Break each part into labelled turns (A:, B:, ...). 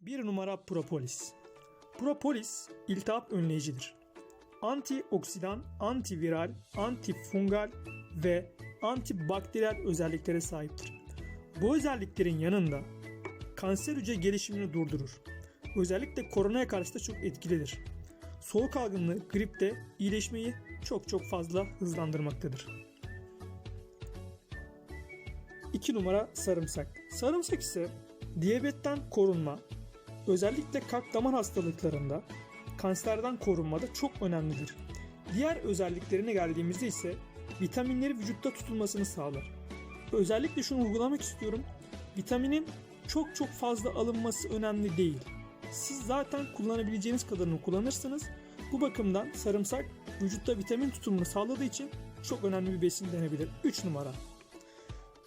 A: 1 numara propolis. Propolis iltihap önleyicidir. Antioksidan, antiviral, antifungal ve antibakteriyel özelliklere sahiptir. Bu özelliklerin yanında kanser hücre gelişimini durdurur. Özellikle koronaya karşı da çok etkilidir. Soğuk algınlığı gripte iyileşmeyi çok çok fazla hızlandırmaktadır. 2 numara sarımsak. Sarımsak ise diyabetten korunma, özellikle kalp damar hastalıklarında kanserden korunmada çok önemlidir. Diğer özelliklerine geldiğimizde ise vitaminleri vücutta tutulmasını sağlar. Özellikle şunu vurgulamak istiyorum. Vitaminin çok çok fazla alınması önemli değil. Siz zaten kullanabileceğiniz kadarını kullanırsınız. Bu bakımdan sarımsak vücutta vitamin tutumunu sağladığı için çok önemli bir besin denebilir. 3 numara.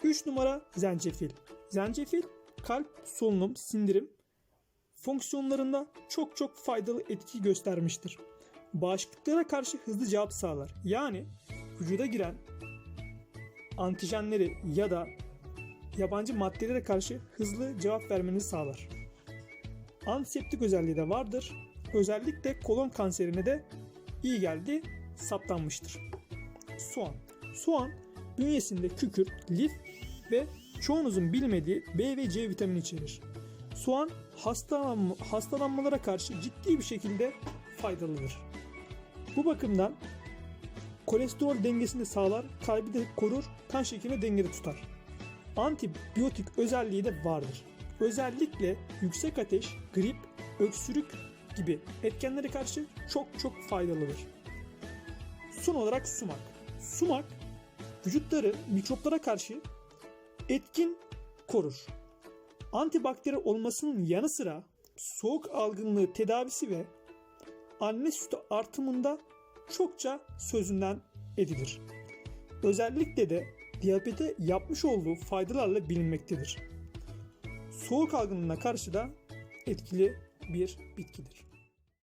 A: 3 numara zencefil. Zencefil kalp, solunum, sindirim fonksiyonlarında çok çok faydalı etki göstermiştir. Bağışıklıklara karşı hızlı cevap sağlar. Yani vücuda giren antijenleri ya da yabancı maddelere karşı hızlı cevap vermenizi sağlar. Antiseptik özelliği de vardır. Özellikle kolon kanserine de iyi geldi saptanmıştır. Soğan. Soğan bünyesinde kükürt, lif ve çoğunuzun bilmediği B ve C vitamini içerir. Soğan hastalanma, hastalanmalara karşı ciddi bir şekilde faydalıdır. Bu bakımdan kolesterol dengesini sağlar, kalbi de korur, kan şekerini dengede tutar. Antibiyotik özelliği de vardır. Özellikle yüksek ateş, grip, öksürük gibi etkenlere karşı çok çok faydalıdır. Son olarak sumak. Sumak vücutları mikroplara karşı etkin korur. Antibakteri olmasının yanı sıra soğuk algınlığı tedavisi ve anne sütü artımında çokça sözünden edilir. Özellikle de diyabete yapmış olduğu faydalarla bilinmektedir. Soğuk algınlığına karşı da etkili bir bitkidir.